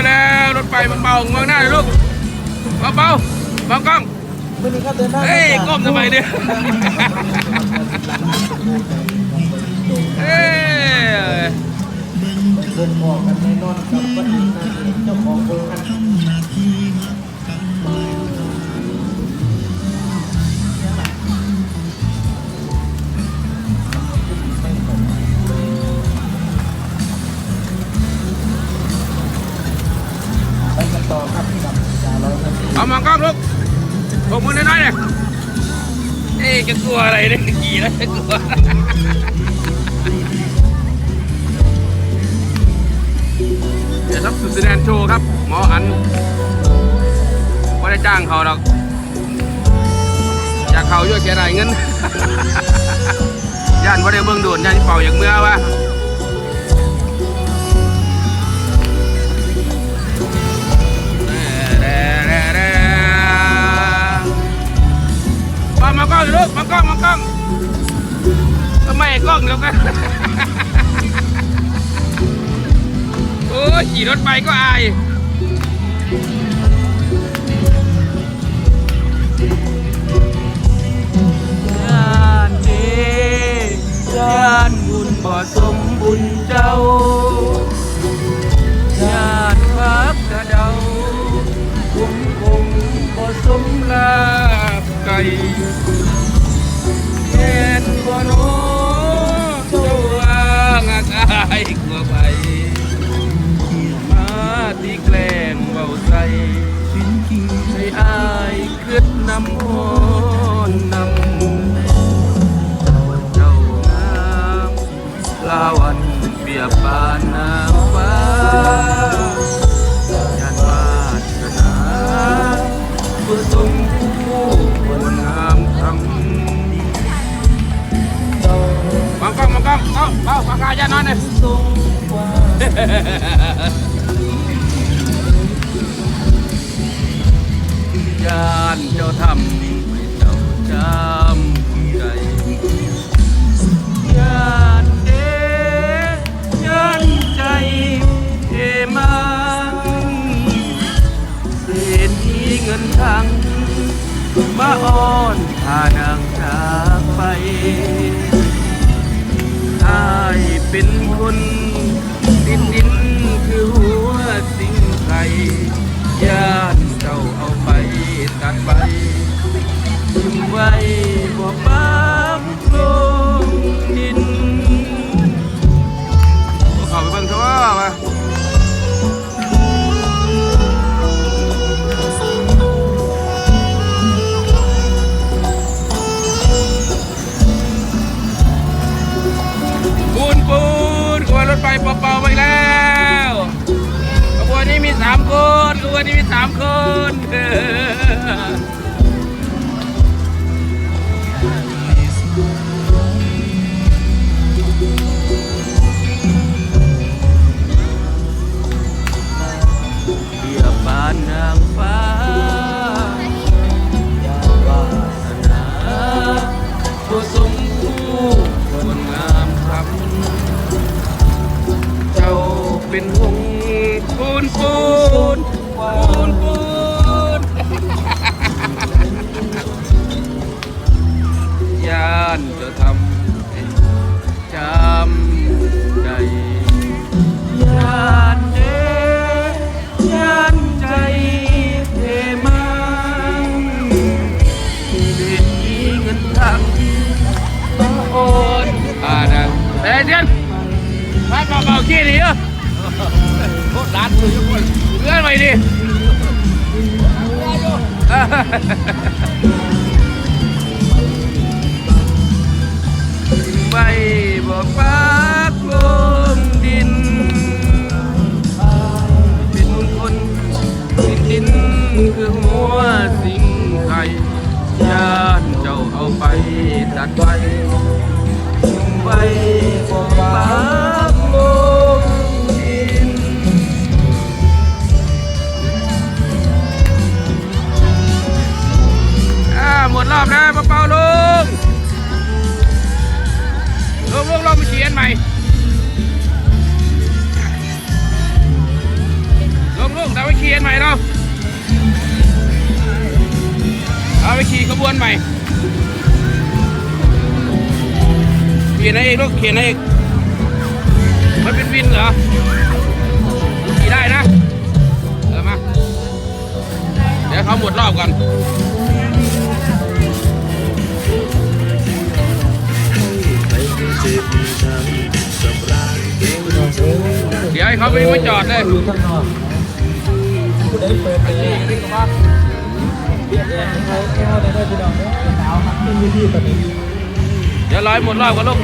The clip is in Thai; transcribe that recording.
มาแล้วรถไฟมันเบามองหน้าเลยลูกเบาเบาเบากล้องวันนี้ก็เดินทางเฮ้ยก้มทำไมเนี่ยเอ้ยเดินออกกันในนอนกับวัดอินนาเจ้าของโรงงาน เอามองกล้องลูกพกมือน้อยๆเลยเอ้ยจะกลัวอะไรเนี่ยขี่แล้วจะกลัวเดี๋ยวครับสุดแสดงโชว์ครับ หมออันไม่ได้จ้างเขาหรอกอยากเขาเยอะแค่ไหนเงินย่านว่าได้เบิ่งโดนย่านเป่าอย่างเมื่อวะ องลูกมากล้องมากล้องทำไมกล้องเดียวกันโอ้ยขี่รถไปก็อายญาติเดญาติบุญบ่สมบุญเจ้า บ เอ้าเอ้าปากกาย่านอนเลยทรงว่ายานเจ้าทำให้เจ้าจำใจยานเดยานใจเทมังเศรษฐีเงินทังมาอ้อนพานางจากไป เป็นคน วนนี้มีสามคน เดียนมาเป่าๆขี้ดิเออโคตรร้านเลยทุกคนเลื่อนไปดิใบบอกปากลงดิน เป็นคนสิ่งดินคือหัวสิงไทยญาติเจ้าเอาไปตัดไว้ใบบอกปากลงดินอ่า หมดรอบแล้วเป่าลุงลุงลุงลองมาเขียนใหม่ลุงลุเราไปขี่กันใหม่เราเอาไปขี่ขบวนใหม่ ขี่ไหนเองลูกขี่ไหนเองมันเป็นวินเหรอขี่ได้นะเออมา เดี๋ยวเขาหมดรอบก่อนเดี๋ยวให้เขาไปมาจอดเลยอยู่ข้างนอกผู้ใดเปิดไปเองเบียดแรงเขาแก้วได้ได้พี่น้องเด้อหนาวครับขึ้นที่ตอนนี้ เดี๋ยวร้อยหมดรอบก่อนลูก